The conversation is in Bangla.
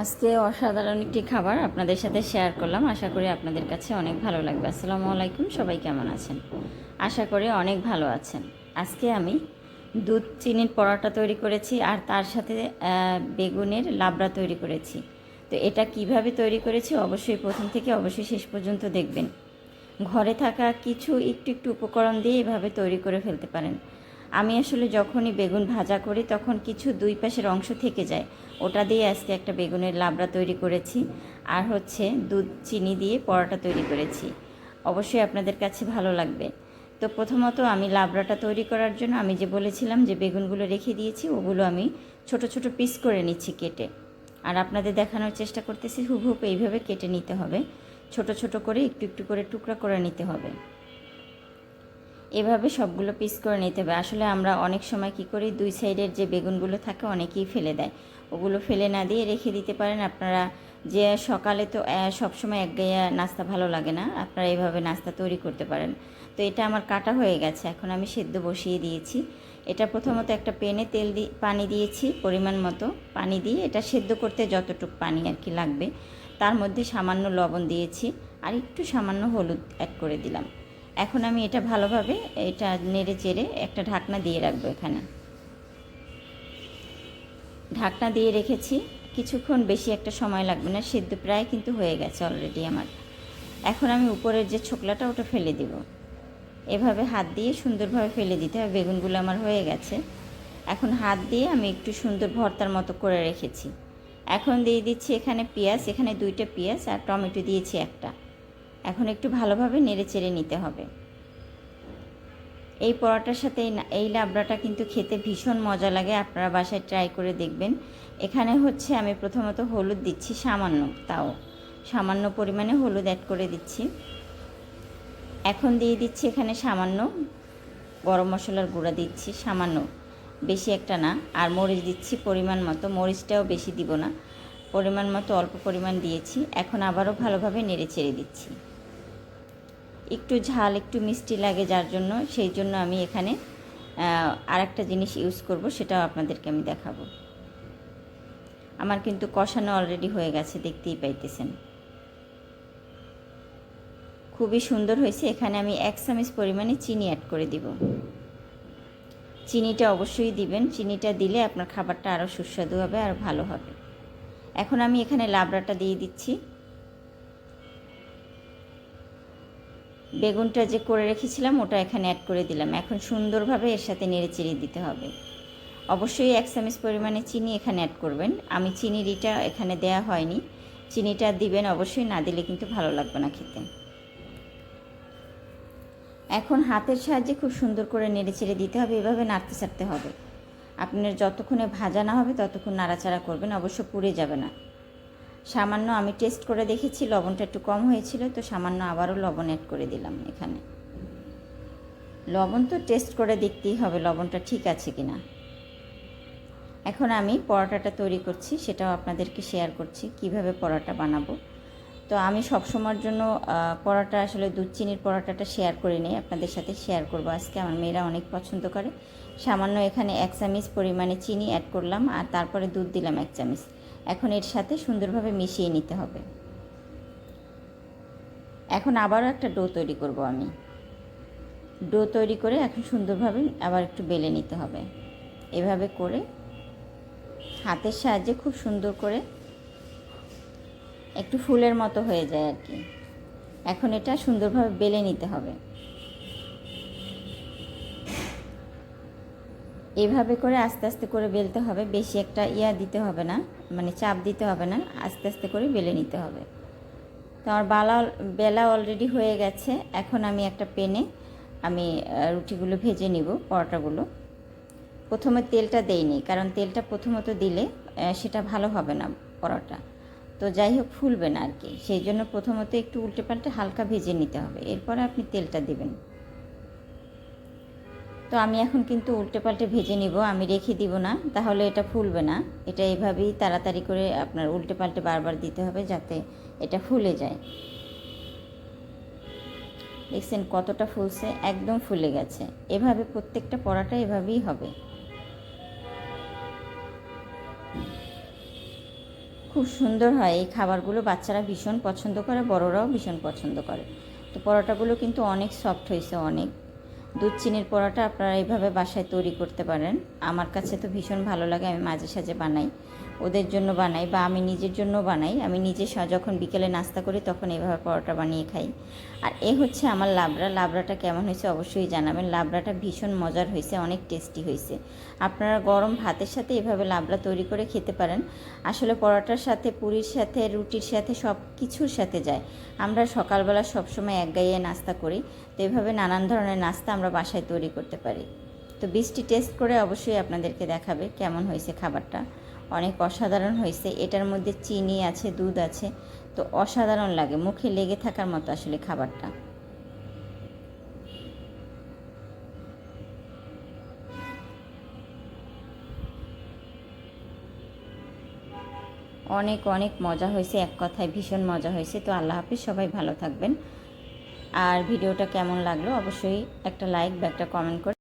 আজকে অসাধারণ একটি খাবার আপনাদের সাথে শেয়ার করলাম। আশা করি আপনাদের কাছে অনেক ভালো লাগবে। আসসালামু আলাইকুম, সবাই কেমন আছেন? আশা করি অনেক ভালো আছেন। আজকে আমি দুধ, চিনির পরোটা তৈরি করেছি আর তার সাথে বেগুনের লাবড়া তৈরি করেছি। তো এটা কীভাবে তৈরি করেছি অবশ্যই প্রথম থেকে অবশ্যই শেষ পর্যন্ত দেখবেন। ঘরে থাকা কিছু একটু একটু উপকরণ দিয়ে এভাবে তৈরি করে ফেলতে পারেন। আমি আসলে যখনই বেগুন ভাজা করি, তখন কিছু দুই পাশের অংশ থেকে যায়। ওটা দিয়ে আজকে একটা বেগুনের লাবড়া তৈরি করেছি আর হচ্ছে দুধ, চিনি দিয়ে পরোটা তৈরি করেছি। অবশ্যই আপনাদের কাছে ভালো লাগবে। তো প্রথমত আমি লাবড়াটা তৈরি করার জন্য আমি যে বলেছিলাম যে বেগুনগুলো রেখে দিয়েছি, ওগুলো আমি ছোট ছোট পিস করে নিচ্ছি কেটে। আর আপনাদের দেখানোর চেষ্টা করতেছি হুবহুব এইভাবে কেটে নিতে হবে। ছোট ছোট করে একটু একটু করে টুকরা করে নিতে হবে। এভাবে সবগুলো পিস করে নিতে হবে। আসলে আমরা অনেক সময় কি করি, দুই সাইডের যে বেগুনগুলো থাকে অনেকেই ফেলে দেয়। ওগুলো ফেলে না দিয়ে রেখে দিতে পারেন। আপনারা যে সকালে তো সবসময় এক গাইয়া নাস্তা ভালো লাগে না, আপনারা এইভাবে নাস্তা তৈরি করতে পারেন। তো এটা আমার কাটা হয়ে গেছে, এখন আমি সেদ্ধ বসিয়ে দিয়েছি। এটা প্রথমত একটা পেনে তেল দি, পানি দিয়েছি পরিমাণ মতো। পানি দিয়ে এটা সেদ্ধ করতে যতটুকু পানি আর কি লাগবে। তার মধ্যে সামান্য লবণ দিয়েছি। আর একটু সামান্য হলুদ অ্যাড করে দিলাম। এখন আমি এটা ভালোভাবে এটা নেড়ে চেড়ে একটা ঢাকনা দিয়ে রাখব এখানে। ঢাকনা দিয়ে রেখেছি। কিছুক্ষণ বেশি একটা সময় লাগবে না, সেদ্ধ প্রায় কিন্তু হয়ে গেছে অলরেডি আমার। এখন আমি উপরের যে ছোকলাটা ওটা ফেলে দিব। এভাবে হাত দিয়ে সুন্দরভাবে ফেলে দিতে হবে, বেগুনগুলো আমার হয়ে গেছে। এখন হাত দিয়ে আমি একটু সুন্দর ভর্তার মতো করে রেখেছি। এখন দিয়ে দিচ্ছি এখানে পেঁয়াজ, এখানে দুইটা পেঁয়াজ আর টমেটো দিয়েছি একটা। এখন একটু ভালোভাবে নেড়ে চেড়ে নিতে হবে। এই পরোটার সাথে এই লাবড়াটা কিন্তু খেতে ভীষণ মজা লাগে, আপনারা বাসায় ট্রাই করে দেখবেন। এখানে হচ্ছে আমি প্রথমত হলুদ দিচ্ছি, সামান্য, তাও সামান্য পরিমাণে হলুদ অ্যাড করে দিচ্ছি। এখন দিয়ে দিচ্ছি এখানে সামান্য গরম মশলার গুঁড়া দিচ্ছি, সামান্য বেশি একটা না, আর মরিচ দিচ্ছি পরিমাণ মতো, মরিচটাও বেশি দিব না, পরিমাণ মতো অল্প পরিমাণ দিয়েছি। এখন আবারও ভালোভাবে নেড়ে চেড়ে দিচ্ছি। একটু ঝাল, একটু মিষ্টি লাগে যার জন্য, সেই জন্য আমি এখানে আর একটা জিনিস ইউজ করব, সেটাও আপনাদেরকে আমি দেখাবো। আমার কিন্তু কষানো অলরেডি হয়ে গেছে, দেখতেই পাইতেছেন। খুবই সুন্দর হয়েছে, এখানে আমি এক চামচ পরিমাণে চিনি অ্যাড করে দিব। চিনিটা অবশ্যই দিবেন, চিনিটা দিলে আপনার খাবারটা আরও সুস্বাদু হবে আর ভালো হবে। এখন আমি এখানে লাবড়াটা দিয়ে দিচ্ছি। বেগুনটা যে করে রেখেছিলাম, ওটা এখানে অ্যাড করে দিলাম। এখন সুন্দরভাবে এর সাথে নেড়ে চেড়ে দিতে হবে। অবশ্যই এক চামচ পরিমাণে চিনি এখানে অ্যাড করবেন। আমি চিনির ইটা এখানে দেয়া হয়নি। চিনিটা দিবেন অবশ্যই, না দিলে কিন্তু ভালো লাগবে না খেতে। এখন হাতের সাহায্যে খুব সুন্দর করে নেড়ে চেড়ে দিতে হবে। এভাবে নাড়তে ছাড়তে হবে। আপনার যতক্ষণে ভাজা না হবে, ততক্ষণ নাড়াচাড়া করবেন। অবশ্য পুড়ে যাবে না। সামান্য আমি টেস্ট করে দেখেছি, লবণটা একটু কম হয়েছিল, তো সামান্য আবারও লবণ অ্যাড করে দিলাম এখানে। লবণ তো টেস্ট করে দেখতেই হবে, লবণটা ঠিক আছে কি না এখন আমি পরোটাটা তৈরি করছি, সেটাও আপনাদেরকে শেয়ার করছি, কীভাবে পরোটা বানাবো। তো আমি সবসময়ের জন্য পরোটা, আসলে দুধ চিনির পরোটাটা শেয়ার করে নিই, আপনাদের সাথে শেয়ার করব আজকে, আমার মেয়েরা অনেক পছন্দ করে। সামান্য এখানে এক চামচ পরিমাণে চিনি অ্যাড করলাম, আর তারপরে দুধ দিলাম এক চামচ। এখন এর সাথে সুন্দরভাবে মিশিয়ে নিতে হবে। এখন আবারও একটা ডো তৈরি করব আমি। ডো তৈরি করে এখন সুন্দরভাবে আবার একটু বেলে নিতে হবে। এভাবে করে হাতের সাহায্যে খুব সুন্দর করে একটু ফুলের মতো হয়ে যায় আর কি। এখন এটা সুন্দরভাবে বেলে নিতে হবে। এভাবে করে আস্তে আস্তে করে বেলতে হবে, বেশি একটা ইয়া দিতে হবে না। মানে চাপ দিতে হবে না, আস্তে আস্তে করে বেলে নিতে হবে। তো আমার বালা বেলা অলরেডি হয়ে গেছে, এখন আমি একটা পেনে আমি রুটিগুলো ভেজে নিব, পরোটাগুলো। প্রথমে তেলটা দেইনি কারণ তেলটা প্রথমত দিলে সেটা ভালো হবে না পরোটা। তো যাই হোক, ফুলবে না আর কি, সেই জন্য প্রথমত একটু উল্টে পাল্টে হালকা ভেজে নিতে হবে, এরপরে আপনি তেলটা দেবেন। তো আমি এখন কিন্তু উল্টে পাল্টে ভেজে নিব, আমি রেখে দিব না, তাহলে এটা ফুলবে না। এটা এভাবেই তাড়াতাড়ি করে আপনার উল্টে পাল্টে বারবার দিতে হবে যাতে এটা ফুলে যায়। দেখছেন কতটা ফুলছে, একদম ফুলে গেছে। এভাবে প্রত্যেকটা পরাটা এভাবেই হবে। খুব সুন্দর হয়, এই খাবারগুলো বাচ্চারা ভীষণ পছন্দ করে, বড়রাও ভীষণ পছন্দ করে। তো পরোটাগুলো কিন্তু অনেক সফট হয়েছে, অনেক। দুধ চিনির পরোটা আপনারা এইভাবে বাসায় তৈরি করতে পারেন। আমার কাছে তো ভীষণ ভালো লাগে, আমি মাঝে সাঝে বানাই। ওদের জন্য বানাই বা আমি নিজের জন্য বানাই। আমি নিজে যখন বিকেলে নাস্তা করি তখন এভাবে পরোটা বানিয়ে খাই। আর এ হচ্ছে আমার লাবড়া। লাবড়াটা কেমন হয়েছে অবশ্যই জানাবেন। লাবড়াটা ভীষণ মজার হয়েছে, অনেক টেস্টি হয়েছে। আপনারা গরম ভাতের সাথে এভাবে লাবড়া তৈরি করে খেতে পারেন। আসলে পরোটার সাথে, পুরীর সাথে, রুটির সাথে সব কিছুর সাথে যায়। আমরা সকালবেলা সবসময় এক গাইয়ে নাস্তা করি। তো এভাবে নানান ধরনের নাস্তা আমরা বাসায় তৈরি করতে পারি। তো বীজটি টেস্ট করে অবশ্যই আপনাদেরকে দেখাবে কেমন হয়েছে খাবারটা। অনেক অসাধারণ হয়েছে। এটার মধ্যে চিনি আছে, দুধ আছে। তো অসাধারণ লাগে, মুখে লেগে থাকার মতো আসলে খাবারটা। অনেক অনেক মজা হয়েছে, এক কথায় ভীষণ মজা হয়েছে। তো আল্লাহ হাফিজ, সবাই ভালো থাকবেন। আর ভিডিওটা কেমন লাগল অবশ্যই একটা লাইক বা একটা কমেন্ট করে